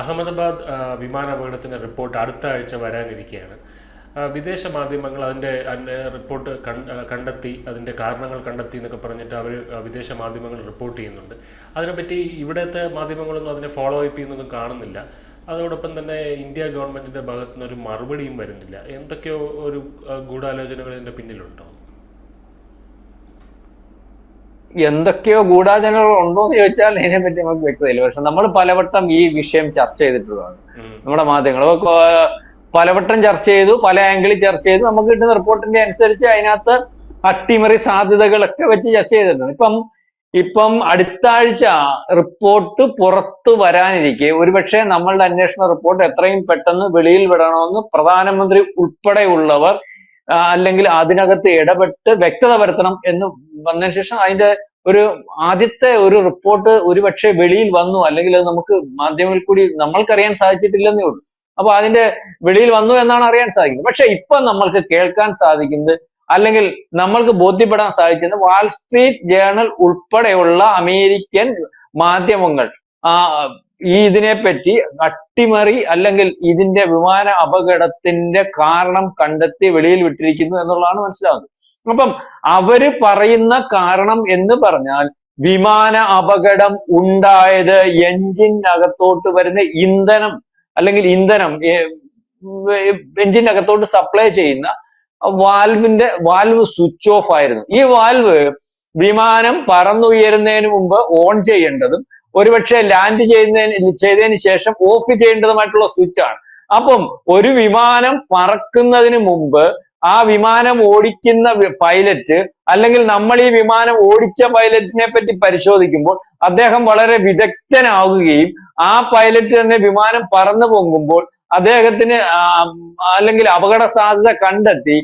Ahmedabad വിമാനാപകടത്തിന്റെ report അടുത്ത ആഴ്ച വരാനിരിക്കുകയാണ് വിദേശ മാധ്യമങ്ങൾ അതിന്റെ റിപ്പോർട്ട് കണ്ടെത്തി അതിന്റെ കാരണങ്ങൾ കണ്ടെത്തി എന്നൊക്കെ പറഞ്ഞിട്ട് അവർ വിദേശ മാധ്യമങ്ങൾ റിപ്പോർട്ട് ചെയ്യുന്നുണ്ട്. അതിനെപ്പറ്റി ഇവിടുത്തെ മാധ്യമങ്ങളൊന്നും അതിനെ ഫോളോ അപ്പ് ചെയ്യുന്നൊന്നും കാണുന്നില്ല. അതോടൊപ്പം തന്നെ ഇന്ത്യ ഗവൺമെന്റിന്റെ ഭാഗത്തുനിന്ന് ഒരു മറുപടിയും വരുന്നില്ല. എന്തൊക്കെയോ ഒരു ഗൂഢാലോചനകൾ ഇതിന്റെ പിന്നിലുണ്ടോ? എന്തൊക്കെയോ ഗൂഢാചരണങ്ങൾ ഉണ്ടോ എന്ന് ചോദിച്ചാൽ ഇതിനെപ്പറ്റി നമുക്ക് വ്യക്തതയില്ല. പക്ഷെ നമ്മൾ പലവട്ടം ഈ വിഷയം ചർച്ച ചെയ്തിട്ടുള്ളതാണ്. നമ്മുടെ മാധ്യമങ്ങൾ. പലവട്ടം ചർച്ച ചെയ്തു പല ആംഗിളിൽ ചർച്ച ചെയ്തു. നമുക്ക് കിട്ടുന്ന റിപ്പോർട്ടിന്റെ അനുസരിച്ച് അതിനകത്ത് അട്ടിമറി സാധ്യതകളൊക്കെ വെച്ച് ചർച്ച ചെയ്തിട്ടുണ്ട്. ഇപ്പം ഇപ്പം അടുത്താഴ്ച റിപ്പോർട്ട് പുറത്തു വരാനിരിക്കെ ഒരുപക്ഷെ നമ്മളുടെ അന്വേഷണ റിപ്പോർട്ട് എത്രയും പെട്ടെന്ന് വെളിയിൽ വിടണമെന്ന് പ്രധാനമന്ത്രി ഉൾപ്പെടെയുള്ളവർ അല്ലെങ്കിൽ അതിനകത്ത് ഇടപെട്ട് വ്യക്തത വരുത്തണം എന്ന് വന്നതിന് ശേഷം അതിന്റെ ഒരു ആദ്യത്തെ ഒരു റിപ്പോർട്ട് ഒരുപക്ഷെ വെളിയിൽ വന്നു അല്ലെങ്കിൽ അത് നമുക്ക് മാധ്യമങ്ങളിൽ കൂടി നമ്മൾക്കറിയാൻ സാധിച്ചിട്ടില്ലെന്നേ ഉള്ളൂ. അപ്പൊ അതിന്റെ വെളിയിൽ വന്നു എന്നാണ് അറിയാൻ സാധിക്കുന്നത്. പക്ഷെ ഇപ്പൊ നമ്മൾക്ക് കേൾക്കാൻ സാധിക്കുന്നത് അല്ലെങ്കിൽ നമ്മൾക്ക് ബോധ്യപ്പെടാൻ സാധിച്ചത് വാൾ സ്ട്രീറ്റ് ജേർണൽ ഉൾപ്പെടെയുള്ള അമേരിക്കൻ മാധ്യമങ്ങൾ ആ ഈ ഇതിനെപ്പറ്റി അട്ടിമറി അല്ലെങ്കിൽ ഇതിന്റെ വിമാന അപകടത്തിന്റെ കാരണം കണ്ടെത്തി വെളിയിൽ വിട്ടിരിക്കുന്നു എന്നുള്ളതാണ് മനസ്സിലാവുന്നത്. അപ്പം അവർ പറയുന്ന കാരണം എന്ന് പറഞ്ഞാൽ വിമാന അപകടം ഉണ്ടായത് എഞ്ചിനകത്തോട്ട് വരുന്ന ഇന്ധനം അല്ലെങ്കിൽ ഇന്ധനം എഞ്ചിനകത്തോട്ട് സപ്ലൈ ചെയ്യുന്ന വാൽവിന്റെ വാൽവ് സ്വിച്ച് ഓഫ് ആയിരുന്നു. ഈ വാൽവ് വിമാനം പറന്നുയരുന്നതിന് മുമ്പ് ഓൺ ചെയ്യേണ്ടതും ഒരുപക്ഷെ ലാൻഡ് ചെയ്യുന്നതിന് ചെയ്തതിന് ശേഷം ഓഫ് ചെയ്യേണ്ടതുമായിട്ടുള്ള സ്വിച്ച് ആണ്. അപ്പം ഒരു വിമാനം പറക്കുന്നതിന് മുമ്പ് ആ വിമാനം ഓടിക്കുന്ന പൈലറ്റ് അല്ലെങ്കിൽ നമ്മൾ ഈ വിമാനം ഓടിച്ച പൈലറ്റിനെ പറ്റി പരിശോധിക്കുമ്പോൾ അദ്ദേഹം വളരെ വിദഗ്ധനാവുകയും ആ പൈലറ്റ് തന്നെ വിമാനം പറന്നു പൊങ്ങുമ്പോൾ അദ്ദേഹത്തിന് അല്ലെങ്കിൽ അപകട സാധ്യത കണ്ടെത്തി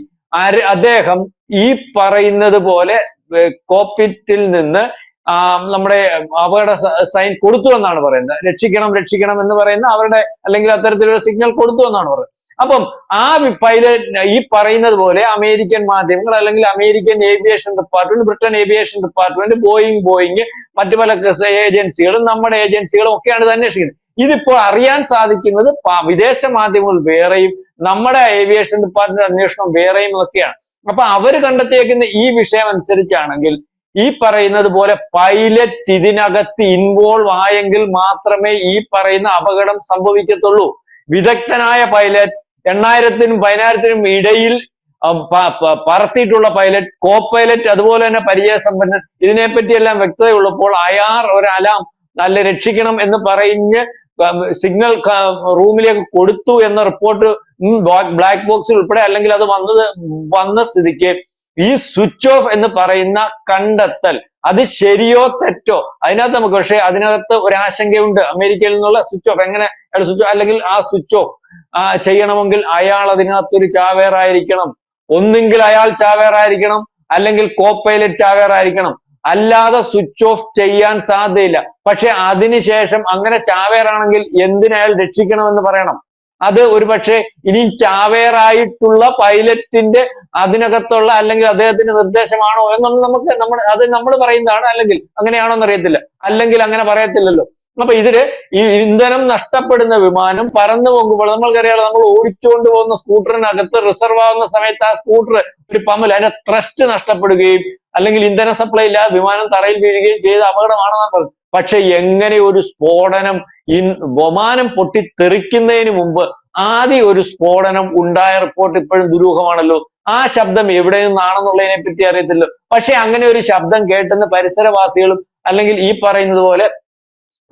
അദ്ദേഹം ഈ പറയുന്നത് പോലെ കോപ്പിറ്റിൽ നിന്ന് നമ്മുടെ അപകട സൈൻ കൊടുത്തു എന്നാണ് പറയുന്നത്. രക്ഷിക്കണം രക്ഷിക്കണം എന്ന് പറയുന്ന അവരുടെ അല്ലെങ്കിൽ അത്തരത്തിലുള്ള സിഗ്നൽ കൊടുത്തു എന്നാണ് പറയുന്നത്. അപ്പം ആ പൈലറ്റ് ഈ പറയുന്നത് പോലെ അമേരിക്കൻ മാധ്യമങ്ങൾ അല്ലെങ്കിൽ American aviation department Britain aviation department Boeing Boeing മറ്റു പല ഏജൻസികളും നമ്മുടെ ഏജൻസികളും ഒക്കെയാണ് ഇത് അന്വേഷിക്കുന്നത്. ഇതിപ്പോൾ അറിയാൻ സാധിക്കുന്നത് വിദേശ മാധ്യമങ്ങൾ വേറെയും നമ്മുടെ ഏവിയേഷൻ ഡിപ്പാർട്ട്മെന്റ് അന്വേഷണം വേറെയും ഒക്കെയാണ്. അപ്പൊ അവർ കണ്ടെത്തിയേക്കുന്ന ഈ വിഷയം അനുസരിച്ചാണെങ്കിൽ ഈ പറയുന്നത് പോലെ പൈലറ്റ് ഇതിനകത്ത് ഇൻവോൾവ് ആയെങ്കിൽ മാത്രമേ ഈ പറയുന്ന അപകടം സംഭവിക്കത്തുള്ളൂ. വിദഗ്ധനായ പൈലറ്റ് എണ്ണായിരത്തിനും പതിനായിരത്തിനും ഇടയിൽ പറത്തിയിട്ടുള്ള പൈലറ്റ് കോ പൈലറ്റ് അതുപോലെ തന്നെ പരിചയസമ്പന്നൻ ഇതിനെപ്പറ്റിയെല്ലാം വ്യക്തതയുള്ളപ്പോൾ അയാർ ഒരു നല്ല രക്ഷിക്കണം എന്ന് പറഞ്ഞ് സിഗ്നൽ റൂമിലേക്ക് കൊടുത്തു എന്ന റിപ്പോർട്ട് ബ്ലാക്ക് ബോക്സിൽ ഉൾപ്പെടെ അല്ലെങ്കിൽ അത് വന്നത് വന്ന സ്ഥിതിക്ക് ഈ സ്വിച്ച് ഓഫ് എന്ന് പറയുന്ന കണ്ടെത്തൽ. അത് ശരിയോ തെറ്റോ? അതിനകത്ത് നമുക്ക് പക്ഷേ അതിനകത്ത് ഒരു ആശങ്കയുണ്ട് അമേരിക്കയിൽ നിന്നുള്ള സ്വിച്ച് ഓഫ് എങ്ങനെ സ്വിച്ച് അല്ലെങ്കിൽ ആ സ്വിച്ച് ഓഫ് ചെയ്യണമെങ്കിൽ അയാൾ അതിനകത്ത് ഒരു ചാവേറായിരിക്കണം. ഒന്നുകിൽ അയാൾ ചാവേറായിരിക്കണം. അല്ലെങ്കിൽ കോ പൈലറ്റ് ചാവേറായിരിക്കണം. അല്ലാതെ സ്വിച്ച് ഓഫ് ചെയ്യാൻ സാധ്യതയില്ല. പക്ഷെ അതിനുശേഷം അങ്ങനെ ചാവേറാണെങ്കിൽ എന്തിനയാൾ രക്ഷിക്കണമെന്ന് പറയണം? അത് ഒരു പക്ഷേ ഇനി ചാവേറായിട്ടുള്ള പൈലറ്റിന്റെ അതിനകത്തുള്ള അല്ലെങ്കിൽ അദ്ദേഹത്തിന്റെ നിർദ്ദേശമാണോ എന്നൊന്നും നമുക്ക് നമ്മൾ അത് നമ്മൾ പറയുന്നതാണ് അല്ലെങ്കിൽ അങ്ങനെയാണോ എന്ന് അറിയത്തില്ല അല്ലെങ്കിൽ അങ്ങനെ പറയത്തില്ലല്ലോ. അപ്പൊ ഇതിൽ ഈ ഇന്ധനം നഷ്ടപ്പെടുന്ന വിമാനം പറന്നു പോകുമ്പോൾ നമ്മൾക്കറിയാലോ നമ്മൾ ഓടിച്ചുകൊണ്ട് പോകുന്ന സ്കൂട്ടറിനകത്ത് റിസർവ് ആവുന്ന സമയത്ത് ആ സ്കൂട്ടർ ഒരു പമ്മൽ അതിന്റെ ത്രസ്റ്റ് നഷ്ടപ്പെടുകയും അല്ലെങ്കിൽ ഇന്ധന സപ്ലൈ ഇല്ലാതെ വിമാനം തറയിൽ വീഴുകയും ചെയ്ത അപകടമാണെന്നാണ് പറയുന്നത് പക്ഷെ എങ്ങനെ ഒരു സ്ഫോടനം ഇൻ വിമാനം പൊട്ടിത്തെറിക്കുന്നതിന് മുമ്പ് ആദ്യം ഒരു സ്ഫോടനം ഉണ്ടായ റിപ്പോർട്ട് ഇപ്പോഴും ദുരൂഹമാണല്ലോ? ആ ശബ്ദം എവിടെ നിന്നാണെന്നുള്ളതിനെ പറ്റി അറിയത്തില്ല പക്ഷെ അങ്ങനെ ഒരു ശബ്ദം കേട്ടുന്ന പരിസരവാസികളും അല്ലെങ്കിൽ ഈ പറയുന്നത് പോലെ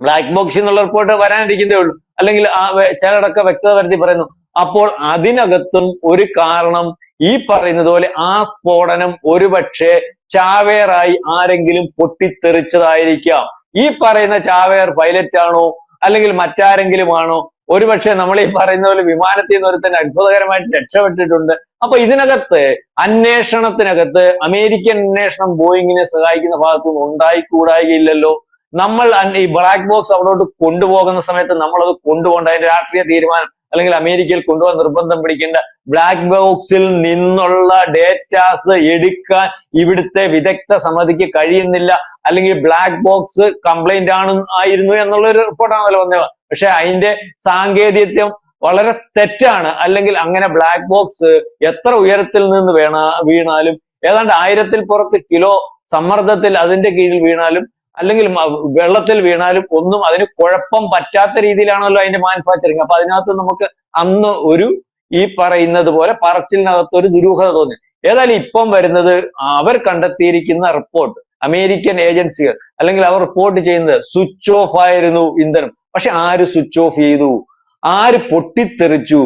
ബ്ലാക്ക് ബോക്സ് എന്നുള്ള റിപ്പോർട്ട് വരാനിരിക്കുന്നേ ഉള്ളൂ. അല്ലെങ്കിൽ ആ ചിലടക്ക വ്യക്തത വരുത്തി പറയുന്നു. അപ്പോൾ അതിനകത്തും ഒരു കാരണം ഈ പറയുന്നത് പോലെ ആ സ്ഫോടനം ഒരുപക്ഷെ ചാവേറായി ആരെങ്കിലും പൊട്ടിത്തെറിച്ചതായിരിക്കാം. ഈ പറയുന്ന ചാവേർ പൈലറ്റ് ആണോ അല്ലെങ്കിൽ മറ്റാരെങ്കിലും ആണോ ഒരുപക്ഷെ നമ്മൾ ഈ പറയുന്ന പോലെ വിമാനത്തിൽ നിന്ന് ഒരുത്തൻ അത്ഭുതകരമായിട്ട് രക്ഷപ്പെട്ടിട്ടുണ്ട്. അപ്പൊ ഇതിനകത്ത് അന്വേഷണത്തിനകത്ത് അമേരിക്കൻ അന്വേഷണം ബോയിങ്ങിനെ സഹായിക്കുന്ന ഭാഗത്തു നിന്ന് ഉണ്ടായിക്കൂടായികയില്ലല്ലോ നമ്മൾ ഈ ബ്ലാക്ക് ബോക്സ് അവിടോട്ട് കൊണ്ടുപോകുന്ന സമയത്ത് നമ്മൾ അത് കൊണ്ടുപോകേണ്ട. അതിന്റെ രാഷ്ട്രീയ തീരുമാനം അല്ലെങ്കിൽ അമേരിക്കയിൽ കൊണ്ടുപോകാൻ നിർബന്ധം പിടിക്കേണ്ട ബ്ലാക്ക് ബോക്സിൽ നിന്നുള്ള ഡേറ്റാസ് എടുക്കാൻ ഇവിടുത്തെ വിദഗ്ധ സമിതിക്ക് കഴിയുന്നില്ല. അല്ലെങ്കിൽ ബ്ലാക്ക് ബോക്സ് കംപ്ലൈന്റ് ആണ് ആയിരുന്നു എന്നുള്ള ഒരു റിപ്പോർട്ടാണല്ലോ വന്നത്. പക്ഷെ അതിന്റെ സാങ്കേതികത്വം വളരെ തെറ്റാണ്. അല്ലെങ്കിൽ അങ്ങനെ ബ്ലാക്ക് ബോക്സ് എത്ര ഉയരത്തിൽ നിന്ന് വീണ വീണാലും ഏതാണ്ട് ആയിരത്തിൽ പുറത്ത് കിലോ സമ്മർദ്ദത്തിൽ അതിന്റെ കീഴിൽ വീണാലും അല്ലെങ്കിൽ വെള്ളത്തിൽ വീണാലും ഒന്നും അതിന് കുഴപ്പം പറ്റാത്ത രീതിയിലാണല്ലോ അതിന്റെ മാനുഫാക്ചറിങ് അപ്പൊ അതിനകത്ത് നമുക്ക് അന്ന് ഒരു ഈ പറയുന്നത് പോലെ പറച്ചിലിനകത്ത് ഒരു ദുരൂഹത തോന്നി. ഏതായാലും ഇപ്പം വരുന്നത് അവർ കണ്ടെത്തിയിരിക്കുന്ന റിപ്പോർട്ട് അമേരിക്കൻ ഏജൻസികൾ അല്ലെങ്കിൽ അവർ റിപ്പോർട്ട് ചെയ്യുന്നത് സ്വിച്ച് ഓഫ് ആയിരുന്നു ഇന്ധനം. പക്ഷെ ആര് സ്വിച്ച് ഓഫ് ചെയ്തു? ആര് പൊട്ടിത്തെറിച്ചു?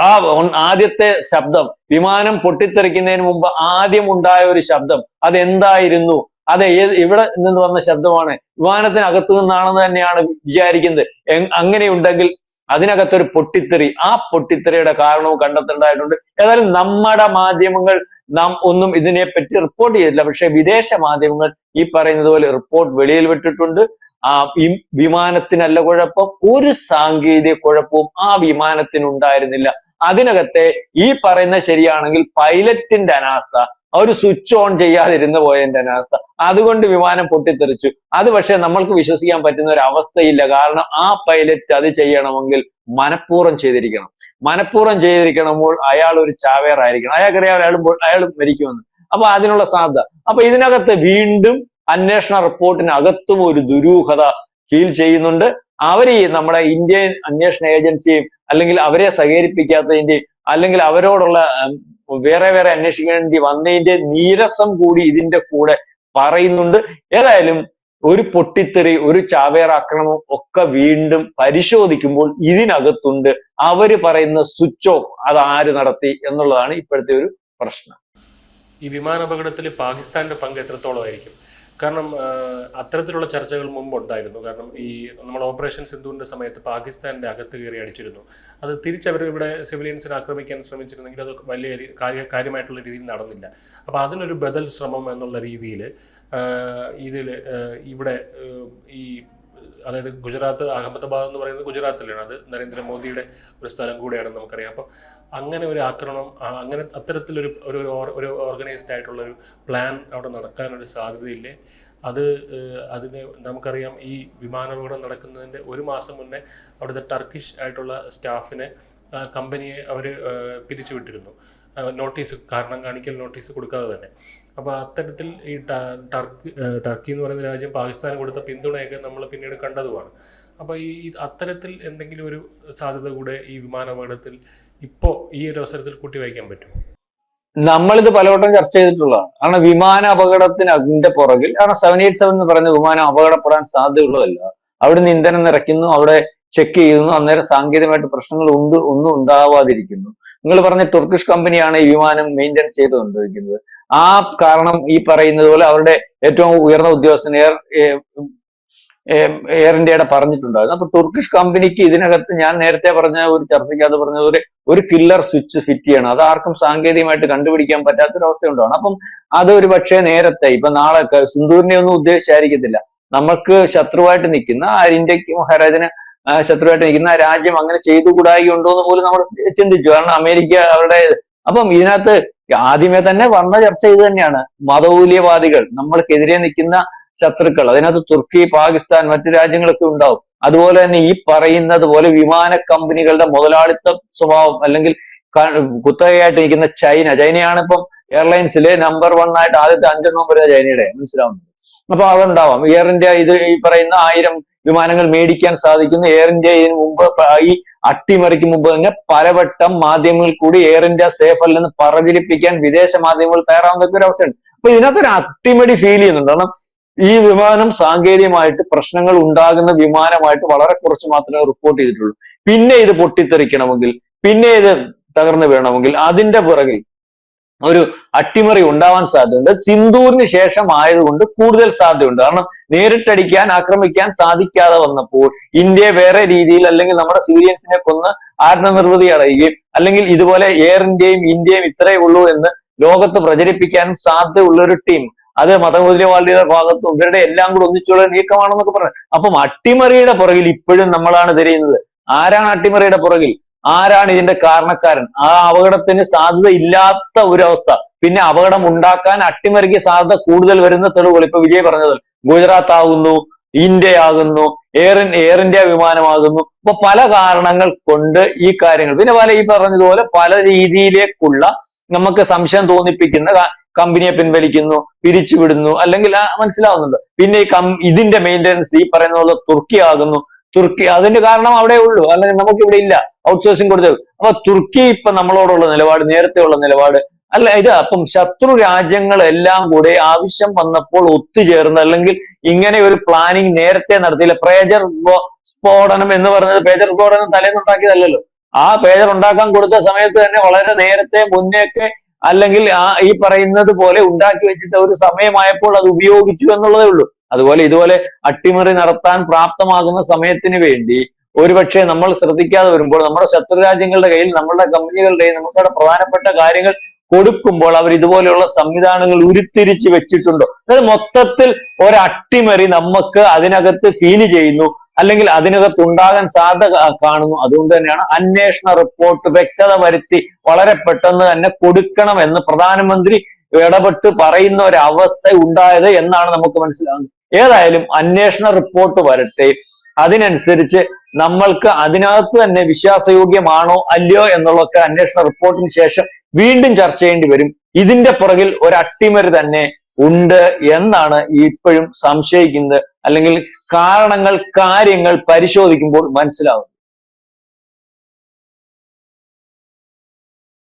ആ ആദ്യത്തെ ശബ്ദം. വിമാനം പൊട്ടിത്തെറിക്കുന്നതിന് മുമ്പ് ആദ്യം ഉണ്ടായ ഒരു ശബ്ദം. അതെന്തായിരുന്നു? അത് ഏത് ഇവിടെ നിന്ന് വന്ന ശബ്ദമാണ്. വിമാനത്തിനകത്തു നിന്നാണെന്ന് തന്നെയാണ് വിചാരിക്കുന്നത്. അങ്ങനെയുണ്ടെങ്കിൽ അതിനകത്തൊരു പൊട്ടിത്തെറി. ആ പൊട്ടിത്തെറിയുടെ കാരണവും കണ്ടെത്തേണ്ടതായിട്ടുണ്ട്. ഏതായാലും നമ്മുടെ മാധ്യമങ്ങൾ നാം ഒന്നും ഇതിനെപ്പറ്റി റിപ്പോർട്ട് ചെയ്തില്ല. പക്ഷെ വിദേശ മാധ്യമങ്ങൾ ഈ പറയുന്നത് പോലെ റിപ്പോർട്ട് വെളിയിൽ വിട്ടിട്ടുണ്ട്. ആ ഈ വിമാനത്തിനല്ല കുഴപ്പം. ഒരു സാങ്കേതിക കുഴപ്പവും ആ വിമാനത്തിനുണ്ടായിരുന്നില്ല. അതിനകത്തെ ഈ പറയുന്ന ശരിയാണെങ്കിൽ പൈലറ്റിന്റെ അനാസ്ഥ ഒരു സ്വിച്ച് ഓൺ ചെയ്യാതിരുന്നു പോയതിന്റെ അനാസ്ഥ അതുകൊണ്ട് വിമാനം പൊട്ടിത്തെറിച്ചു. അത് പക്ഷെ നമ്മൾക്ക് വിശ്വസിക്കാൻ പറ്റുന്ന ഒരു അവസ്ഥയില്ല. കാരണം ആ പൈലറ്റ് അത് ചെയ്യണമെങ്കിൽ മനഃപൂർവം ചെയ്തിരിക്കണം. മനഃപൂർവം ചെയ്തിരിക്കണമ്പോൾ അയാൾ ഒരു ചാവേറായിരിക്കണം അയാൾക്കറിയാം അയാൾ അയാൾ മരിക്കുമെന്ന്. അപ്പൊ അതിനുള്ള സാധ്യത. അപ്പൊ ഇതിനകത്ത് വീണ്ടും അന്വേഷണ റിപ്പോർട്ടിനകത്തും ഒരു ദുരൂഹത ഫീൽ ചെയ്യുന്നുണ്ട്. അവർ നമ്മുടെ ഇന്ത്യൻ അന്വേഷണ ഏജൻസിയും അല്ലെങ്കിൽ അവരെ സഹകരിപ്പിക്കാത്തതിന്റെയും അല്ലെങ്കിൽ അവരോടുള്ള വേറെ വേറെ അന്വേഷിക്കേണ്ടി വന്നതിന്റെ നീരസം കൂടി ഇതിന്റെ കൂടെ പറയുന്നുണ്ട്. ഏതായാലും ഒരു പൊട്ടിത്തെറി ഒരു ചാവേർ ആക്രമണം ഒക്കെ വീണ്ടും പരിശോധിക്കുമ്പോൾ ഇതിനകത്തുണ്ട്. അവർ പറയുന്ന സ്വിച്ച് ഓഫ് അത് ആര് നടത്തി എന്നുള്ളതാണ് ഇപ്പോഴത്തെ ഒരു പ്രശ്നം. ഈ വിമാനാപകടത്തിൽ പാകിസ്ഥാന്റെ പങ്ക് എത്രത്തോളമായിരിക്കും? കാരണം അത്തരത്തിലുള്ള ചർച്ചകൾ മുമ്പുണ്ടായിരുന്നു കാരണം ഈ നമ്മൾ ഓപ്പറേഷൻ സിന്ധുവിന്റെ സമയത്ത് പാകിസ്ഥാനിന്റെ അകത്ത് കയറി അടിച്ചിരുന്നു. അത് തിരിച്ചവർ ഇവിടെ സിവിലിയൻസിനെ ആക്രമിക്കാൻ ശ്രമിച്ചിരുന്നെങ്കിൽ അത് വലിയ കാര്യ കാര്യമായിട്ടുള്ള രീതിയിൽ നടന്നില്ല. അപ്പോൾ അതിനൊരു ബദൽ ശ്രമം എന്നുള്ള രീതിയിൽ ഇതിൽ ഇവിടെ ഈ അതായത് ഗുജറാത്ത് അഹമ്മദാബാദ് എന്ന് പറയുന്നത് ഗുജറാത്തിലാണ്. അത് നരേന്ദ്രമോദിയുടെ ഒരു സ്ഥലം കൂടെയാണ് നമുക്കറിയാം. അപ്പം അങ്ങനെ ഒരു ആക്രമണം അങ്ങനെ അത്തരത്തിലൊരു ഒരു ഒരു ഓർഗനൈസ്ഡ് ആയിട്ടുള്ള ഒരു പ്ലാൻ അവിടെ നടക്കാനൊരു സാധ്യതയില്ലേ? അത് അതിന് നമുക്കറിയാം ഈ വിമാനാപകടം നടക്കുന്നതിന്റെ ഒരു മാസം മുന്നേ അവിടുത്തെ ടർക്കിഷ് ആയിട്ടുള്ള സ്റ്റാഫിനെ കമ്പനിയെ അവർ പിരിച്ചുവിട്ടിരുന്നു. നോട്ടീസ് കാരണം കാണിക്കൽ നോട്ടീസ് കൊടുക്കാതെ തന്നെ. അപ്പോൾ അത്തരത്തിൽ ഈ ടർക്കി ടർക്കി എന്ന് പറയുന്ന രാജ്യം പാകിസ്ഥാൻ കൊടുത്ത പിന്തുണയൊക്കെ നമ്മൾ പിന്നീട് കണ്ടതുമാണ്. അപ്പോൾ ഈ ഈ അത്തരത്തിൽ എന്തെങ്കിലും ഒരു സാധ്യത കൂടെ ഈ വിമാനാപകടത്തിൽ ഇപ്പോൾ ഈ ഒരു അവസരത്തിൽ കൂട്ടി വയ്ക്കാൻ പറ്റും നമ്മളിത് പലവട്ടം ചർച്ച ചെയ്തിട്ടുള്ളതാണ്. കാരണം വിമാന അപകടത്തിന് അതിന്റെ പുറകിൽ കാരണം സെവൻ എയ്റ്റ് സെവൻ എന്ന് പറയുന്ന വിമാനം അപകടപ്പെടാൻ സാധ്യതയുള്ളതല്ല. അവിടുന്ന് ഇന്ധനം നിറയ്ക്കുന്നു അവിടെ ചെക്ക് ചെയ്യുന്നു അന്നേരം സാങ്കേതികമായിട്ട് പ്രശ്നങ്ങൾ ഉണ്ട് ഒന്നും ഉണ്ടാവാതിരിക്കുന്നു. നിങ്ങൾ പറഞ്ഞ തുർക്കിഷ് കമ്പനിയാണ് ഈ വിമാനം മെയിന്റെനൻസ് ചെയ്തുകൊണ്ടിരിക്കുന്നത്. ആ കാരണം ഈ പറയുന്നത് പോലെ അവരുടെ ഏറ്റവും ഉയർന്ന ഉദ്യോഗസ്ഥൻ എയർ എയർ ഇന്ത്യയുടെ പറഞ്ഞിട്ടുണ്ടായിരുന്നു. അപ്പൊ തുർക്കിഷ് കമ്പനിക്ക് ഇതിനകത്ത് ഞാൻ നേരത്തെ പറഞ്ഞ ഒരു ചർച്ചയ്ക്കകത്ത് പറഞ്ഞതുപോലെ ഒരു കില്ലർ സ്വിച്ച് ഫിറ്റ് ചെയ്യണം. അത് ആർക്കും സാങ്കേതികമായിട്ട് കണ്ടുപിടിക്കാൻ പറ്റാത്തൊരവസ്ഥ ഉണ്ടാവണം അപ്പം അത് ഒരു പക്ഷേ നേരത്തെ ഇപ്പൊ നാളെ സിന്ധൂരിനെ ഒന്നും ഉദ്ദേശിച്ചായിരിക്കത്തില്ല. നമുക്ക് ശത്രുവായിട്ട് നിൽക്കുന്ന ഇന്ത്യയ്ക്ക് മഹാരാജന് ശത്രുവായിട്ട് നിൽക്കുന്ന രാജ്യം അങ്ങനെ ചെയ്തു കൂടായി ഉണ്ടോ എന്ന് പോലും നമ്മൾ ചിന്തിച്ചു. കാരണം അമേരിക്ക അവരുടെ അപ്പം ഇതിനകത്ത് ആദ്യമേ തന്നെ വന്ന ചർച്ച ഇത് തന്നെയാണ്. മതമൂല്യവാദികൾ നമ്മൾക്കെതിരെ നിൽക്കുന്ന ശത്രുക്കൾ അതിനകത്ത് തുർക്കി പാകിസ്ഥാൻ മറ്റു രാജ്യങ്ങളൊക്കെ ഉണ്ടാവും. അതുപോലെ തന്നെ ഈ പറയുന്നത് പോലെ വിമാന കമ്പനികളുടെ മുതലാളിത്ത സ്വഭാവം അല്ലെങ്കിൽ കുത്തകയായിട്ട് നിൽക്കുന്ന ചൈന. ചൈനയാണ് ഇപ്പം എയർലൈൻസിലെ നമ്പർ വൺ ആയിട്ട് ആദ്യത്തെ അഞ്ചെണ്ണം വരുന്ന ചൈനയുടെ. മനസ്സിലാവുന്നത് അപ്പൊ അതുണ്ടാവാം. എയർ ഇന്ത്യ ഇത് ഈ പറയുന്ന ആയിരം വിമാനങ്ങൾ മേടിക്കാൻ സാധിക്കുന്നു. എയർ ഇന്ത്യ ഇതിനു മുമ്പ് ഈ അട്ടിമറിക്ക് മുമ്പ് തന്നെ പലവട്ടം മാധ്യമങ്ങൾ കൂടി എയർ ഇന്ത്യ സേഫ് അല്ലെന്ന് പ്രചരിപ്പിക്കാൻ വിദേശ മാധ്യമങ്ങൾ തയ്യാറാവുന്ന ഒരു അവസ്ഥയുണ്ട്. അപ്പൊ ഇതിനകത്തൊരു അട്ടിമടി ഫീൽ ചെയ്യുന്നുണ്ട്. കാരണം ഈ വിമാനം സാങ്കേതികമായിട്ട് പ്രശ്നങ്ങൾ ഉണ്ടാകുന്ന വിമാനമായിട്ട് വളരെ കുറച്ച് മാത്രമേ റിപ്പോർട്ട് ചെയ്തിട്ടുള്ളൂ. പിന്നെ ഇത് പൊട്ടിത്തെറിക്കണമെങ്കിൽ പിന്നെ ഇത് തകർന്നു വീണമെങ്കിൽ അതിന്റെ പിറകിൽ ഒരു അട്ടിമറി ഉണ്ടാവാൻ സാധ്യതയുണ്ട്. സിന്ദൂറിന് ശേഷം ആയതുകൊണ്ട് കൂടുതൽ സാധ്യതയുണ്ട്. കാരണം നേരിട്ടടിക്കാൻ ആക്രമിക്കാൻ സാധിക്കാതെ വന്നപ്പോൾ ഇന്ത്യയെ വേറെ രീതിയിൽ അല്ലെങ്കിൽ നമ്മുടെ സീരിയൻസിനെ കൊന്ന് ആത്മനിർവൃതി അടയുകയും അല്ലെങ്കിൽ ഇതുപോലെ എയർ ഇന്ത്യയും ഇന്ത്യയും ഇത്രയേ ഉള്ളൂ എന്ന് ലോകത്ത് പ്രചരിപ്പിക്കാൻ സാധ്യതയുള്ള ഒരു ടീം അത് മതമൂല്യവാദിയുടെ ഭാഗത്തും ഇവരുടെ എല്ലാം കൂടെ ഒന്നിച്ചുള്ള നീക്കമാണെന്നൊക്കെ പറഞ്ഞു. അപ്പം അട്ടിമറിയുടെ പുറകിൽ ഇപ്പോഴും നമ്മളാണ് തിരയുന്നത്. ആരാണ് അട്ടിമറിയുടെ പുറകിൽ? ആരാണ് ഇതിന്റെ കാരണക്കാരൻ? ആ അപകടത്തിന് സാധ്യത ഇല്ലാത്ത ഒരു അവസ്ഥ പിന്നെ അപകടം ഉണ്ടാക്കാൻ അട്ടിമറിക്ക് സാധ്യത കൂടുതൽ വരുന്ന തെളിവുകൾ. ഇപ്പൊ വിജയ് പറഞ്ഞത് ഗുജറാത്ത് ആകുന്നു ഇന്ത്യ ആകുന്നു എയർ എയർ ഇന്ത്യ വിമാനമാകുന്നു. അപ്പൊ പല കാരണങ്ങൾ കൊണ്ട് ഈ കാര്യങ്ങൾ. പിന്നെ പല ഈ പറഞ്ഞതുപോലെ പല രീതിയിലേക്കുള്ള നമുക്ക് സംശയം തോന്നിപ്പിക്കുന്ന കമ്പനിയെ പിൻവലിക്കുന്നു പിരിച്ചുവിടുന്നു അല്ലെങ്കിൽ മനസ്സിലാവുന്നുണ്ട്. പിന്നെ ഈ കം ഇതിന്റെ മെയിന്റെനൻസ് ഈ പറയുന്ന പോലെ തുർക്കി ആകുന്നു തുർക്കി അതിന്റെ കാരണം അവിടെ ഉള്ളൂ. അല്ലെങ്കിൽ നമുക്ക് ഇവിടെ ഇല്ല. ഔട്ട്സോഴ്സിംഗ് കൊടുത്തത് അപ്പൊ തുർക്കി ഇപ്പൊ നമ്മളോടുള്ള നിലപാട് നേരത്തെ ഉള്ള നിലപാട്. അല്ല ഇത് അപ്പം ശത്രു രാജ്യങ്ങളെല്ലാം കൂടെ ആവശ്യം വന്നപ്പോൾ ഒത്തുചേർന്ന് അല്ലെങ്കിൽ ഇങ്ങനെ ഒരു പ്ലാനിങ് നേരത്തെ നടത്തിയില്ല. പ്രേജർ സ്ഫോടനം എന്ന് പറഞ്ഞത് പേജർ സ്ഫോടനം തലേന്നുണ്ടാക്കിയതല്ലല്ലോ. ആ പേജർ ഉണ്ടാക്കാൻ കൊടുത്ത സമയത്ത് തന്നെ വളരെ നേരത്തെ മുന്നേക്കെ അല്ലെങ്കിൽ ആ ഈ പറയുന്നത് പോലെ ഉണ്ടാക്കി വെച്ചിട്ട് ഒരു സമയമായപ്പോൾ അത് ഉപയോഗിച്ചു എന്നുള്ളതേ ഉള്ളൂ. അതുപോലെ ഇതുപോലെ അട്ടിമറി നടത്താൻ പ്രാപ്തമാകുന്ന സമയത്തിന് വേണ്ടി ഒരുപക്ഷെ നമ്മൾ ശ്രദ്ധിക്കാതെ വരുമ്പോൾ നമ്മുടെ ശത്രു രാജ്യങ്ങളുടെ കയ്യിൽ നമ്മളുടെ കമ്പനികളുടെ നമുക്കവിടെ പ്രധാനപ്പെട്ട കാര്യങ്ങൾ കൊടുക്കുമ്പോൾ അവർ ഇതുപോലെയുള്ള സംവിധാനങ്ങൾ ഉരുത്തിരിച്ച് വെച്ചിട്ടുണ്ടോ? അതായത് മൊത്തത്തിൽ ഒരട്ടിമറി നമുക്ക് അതിനകത്ത് ഫീൽ ചെയ്യുന്നു അല്ലെങ്കിൽ അതിനകത്ത് ഉണ്ടാകാൻ സാധ്യത കാണുന്നു. അതുകൊണ്ട് തന്നെയാണ് അന്വേഷണ റിപ്പോർട്ട് വ്യക്തത വരുത്തി വളരെ പെട്ടെന്ന് തന്നെ കൊടുക്കണം എന്ന് പ്രധാനമന്ത്രി ഇടപെട്ട് പറയുന്ന ഒരു അവസ്ഥ ഉണ്ടായത് എന്നാണ് നമുക്ക് മനസ്സിലാകുന്നത്. ഏതായാലും അന്വേഷണ റിപ്പോർട്ട് വരട്ടെ. അതിനനുസരിച്ച് നമ്മൾക്ക് അതിനകത്ത് തന്നെ വിശ്വാസയോഗ്യമാണോ അല്ലയോ എന്നുള്ളതൊക്കെ അന്വേഷണ റിപ്പോർട്ടിന് ശേഷം വീണ്ടും ചർച്ച ചെയ്യേണ്ടി വരും. ഇതിന്റെ പുറകിൽ ഒരു അട്ടിമറി തന്നെ ഉണ്ട് എന്നാണ് ഇപ്പോഴും സംശയിക്കുന്നത്. അല്ലെങ്കിൽ കാരണങ്ങൾ കാര്യങ്ങൾ പരിശോധിക്കുമ്പോൾ മനസ്സിലാവുന്നത്.